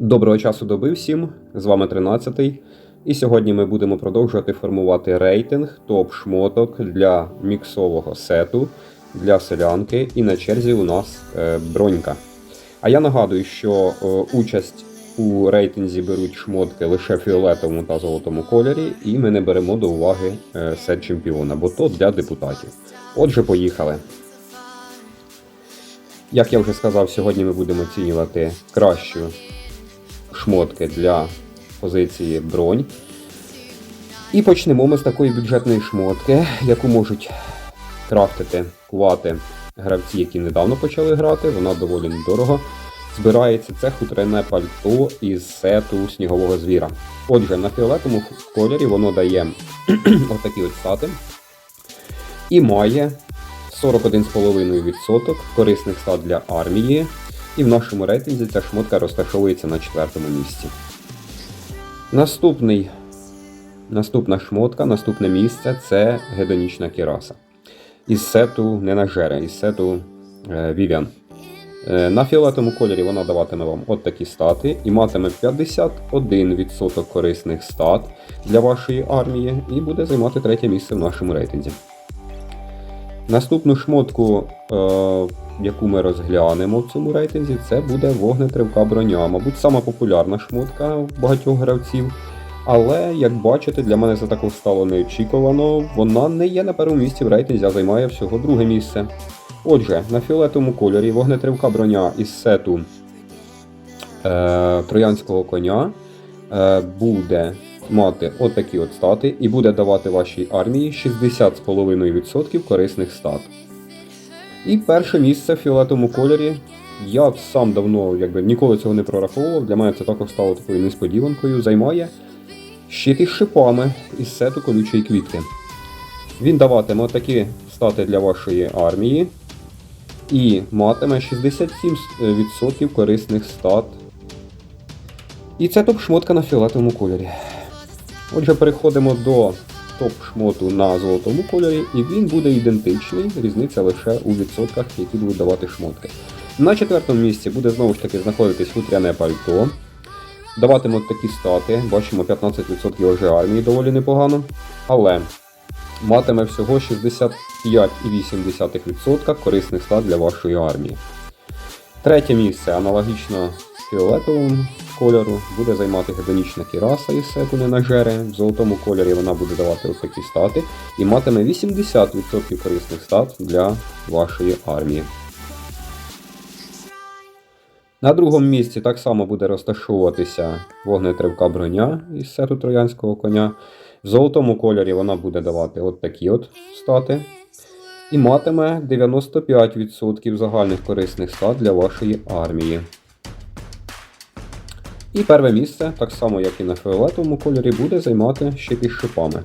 Доброго часу доби всім, з вами 13-й. І сьогодні ми будемо продовжувати формувати рейтинг топ-шмоток для міксового сету для селянки. І на черзі у нас е, бронька. А я нагадую, що е, участь у рейтинзі беруть шмотки лише в фіолетовому та золотому кольорі, і ми не беремо до уваги е, сет чемпіона, бо то для депутатів. Отже, поїхали. Як я вже сказав, сьогодні ми будемо оцінювати кращу шмотки для позиції бронь. І почнемо ми з такої бюджетної шмотки, яку можуть крафтити, кувати гравці, які недавно почали грати. Вона доволі недорого. Збирається це хутряне пальто із сету снігового звіра. Отже, на фіолетовому кольорі воно дає отакі от стати. І має 41,5% корисних стат для армії. І в нашому рейтинзі ця шмотка розташовується на четвертому місці. Наступний, наступна шмотка, наступне місце це гедонічна кіраса. Із сету Ненажера, із сету е, Vivian. Е, На фіолетовому кольорі вона даватиме вам от такі стати і матиме 51% корисних стат для вашої армії і буде займати третє місце в нашому рейтинзі. Наступну шмотку, е, яку ми розглянемо в цьому рейтинзі, це буде вогнетривка броня. Мабуть, сама популярна шмотка багатьох гравців. Але, як бачите, для мене це також стало неочікувано. Вона не є на першому місці в рейтинзі, а займає всього друге місце. Отже, на фіолетовому кольорі вогнетривка броня із сету е, троянського коня е, буде мати отакі от стати і буде давати вашій армії 60,5% корисних стат. І перше місце в фіолетовому кольорі. Я сам давно якби, ніколи цього не прораховував. Для мене це також стало такою несподіванкою. Займає щит із шипами із сету колючої квітки. Він даватиме такі стати для вашої армії. І матиме 67% корисних стат. І це топ-шмотка на фіолетовому кольорі. Отже, переходимо до топ-шмоту на золотому кольорі, і він буде ідентичний, різниця лише у відсотках, які будуть давати шмотки. На четвертому місці буде знову ж таки знаходитись хутряне пальто. Даватиме такі стати, бачимо 15% вже армії доволі непогано. Але матиме всього 65,8% корисних стат для вашої армії. Третє місце аналогічно фіолетовому кольору буде займати гедонічна кіраса із сету ненажери. В золотому кольорі вона буде давати ось такі стати і матиме 80% корисних стат для вашої армії. На другому місці так само буде розташовуватися вогнетривка броня із сету троянського коня. В золотому кольорі вона буде давати от такі от стати. І матиме 95% загальних корисних стат для вашої армії. І перше місце, так само як і на фіолетовому кольорі, буде займати щит із шипами.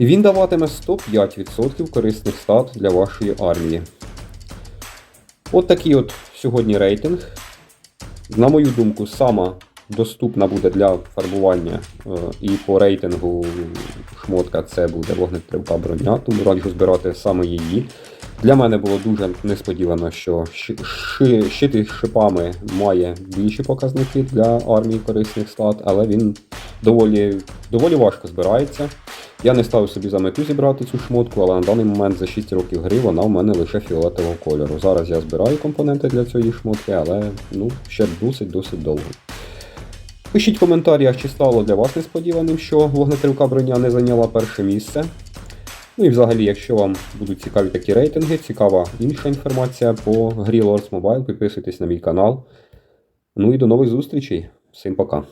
Він даватиме 105% корисних стат для вашої армії. От такий от сьогодні рейтинг. На мою думку, сама доступна буде для фарбування е, і по рейтингу шмотка це буде вогнетривка броня, тому раджу збирати саме її. Для мене було дуже несподівано, що щи- ши- щит шипами має більші показники для армії корисних стат, але він доволі, доволі важко збирається. Я не ставив собі за мету зібрати цю шмотку, але на даний момент за 6 років гри вона в мене лише фіолетового кольору. Зараз я збираю компоненти для цієї шмотки, але ну, ще досить-досить довго. Пишіть в коментарях, чи стало для вас несподіваним, що вогнетривка броня не зайняла перше місце. Ну і взагалі, якщо вам будуть цікаві такі рейтинги, цікава інша інформація по грі Lords Mobile, підписуйтесь на мій канал. Ну і до нових зустрічей. Всім пока.